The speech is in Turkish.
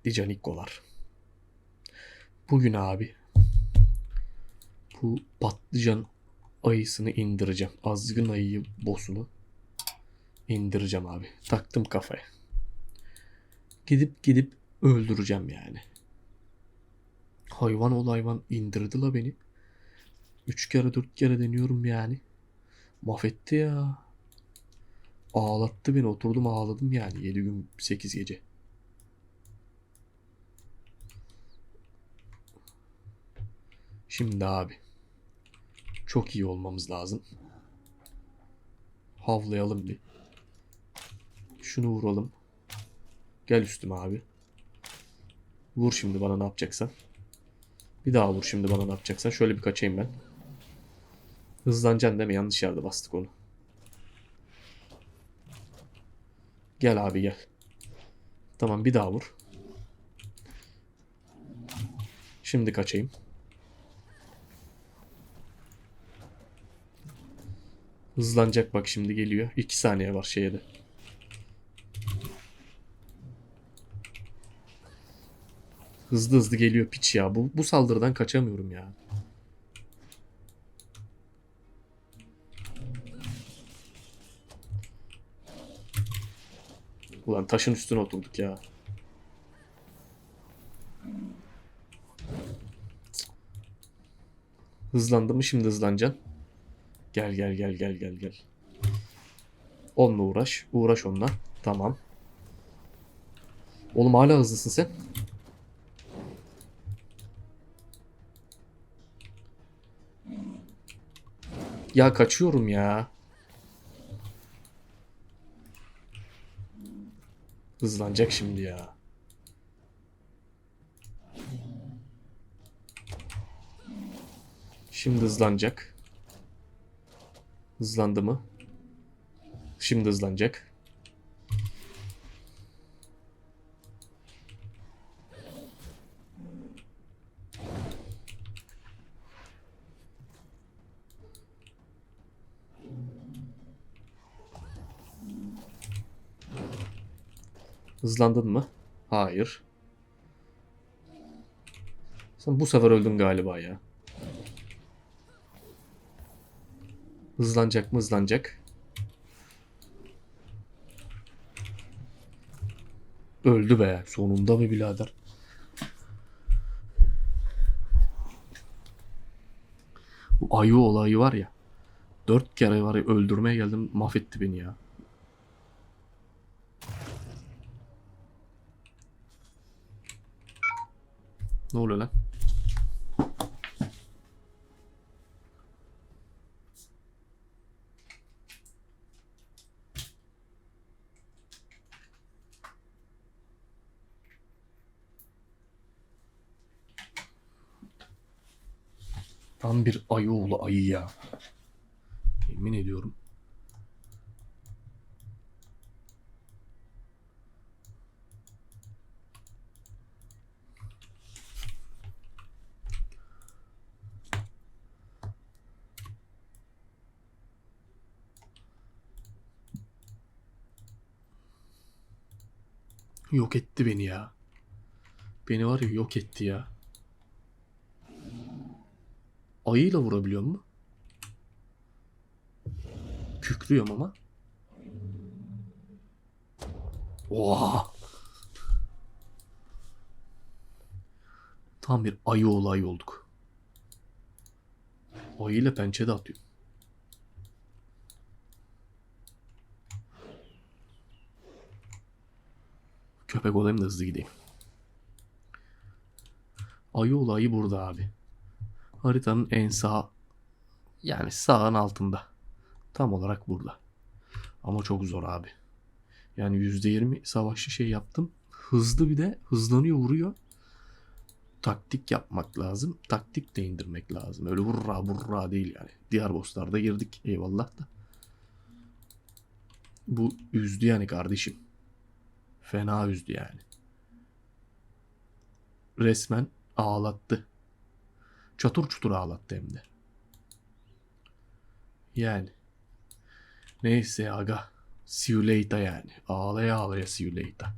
patlıcanikolar. Bugün abi bu patlıcan ayısını indireceğim. Azgın ayıyı boss'unu indireceğim abi. Taktım kafaya. Gidip gidip öldüreceğim yani. Hayvan ol hayvan indirdi la beni. Üç kere dört kere deniyorum yani. Mahvetti ya. Ağlattı beni oturdum ağladım yani 7 gün 8 gece. Şimdi abi. Çok iyi olmamız lazım. Havlayalım bir. Şunu vuralım. Gel üstüme abi. Vur şimdi bana ne yapacaksan. Bir daha vur şimdi bana ne yapacaksan. Şöyle bir kaçayım ben. Hızlanacaksın mi? Yanlış yerde bastık onu. Gel abi gel. Tamam bir daha vur. Şimdi kaçayım. Hızlanacak bak şimdi geliyor. 2 saniye var şeye de. Hızlı hızlı geliyor piç ya. Bu, bu saldırıdan kaçamıyorum ya. Ulan taşın üstüne oturduk ya. Hızlandı mı şimdi hızlanacaksın. Gel gel gel gel gel gel. Onunla uğraş. Uğraş onunla. Tamam. Oğlum hala hızlısın sen. Ya kaçıyorum ya. Hızlanacak şimdi ya. Şimdi hızlanacak. Hızlandı mı? Şimdi hızlanacak. Hızlandın mı? Hayır. Sen bu sefer öldün galiba ya. Hızlanacak mı hızlanacak. Öldü be. Sonunda mı birader? Bu ayı olayı var ya. Dört kere var ya öldürmeye geldim mahvetti beni ya. Ne oluyor lan? Tam bir ayı oğlu ayı ya. Yemin ediyorum. Yok etti beni ya. Beni var ya yok etti ya. Ayıyla vurabiliyor mu? Kükrüyorum ama. Oha! Tam bir ayı olayı olduk. Ayıyla pençe de atıyor. Köpek olayım da hızlı gideyim. Ayı olayı burada abi. Haritanın en sağ yani sağın altında. Tam olarak burada. Ama çok zor abi. Yani %20 savaşçı şey yaptım. Hızlı bir de hızlanıyor vuruyor. Taktik yapmak lazım. Taktik de indirmek lazım. Öyle vurra vurra değil yani. Diğer bosslarda girdik eyvallah da. Bu üzdü yani kardeşim. Fena üzdü yani. Resmen ağlattı. Çatır çutur ağlattı hem de. Yani. Neyse aga. See you later yani. Ağlaya ağlaya see you later.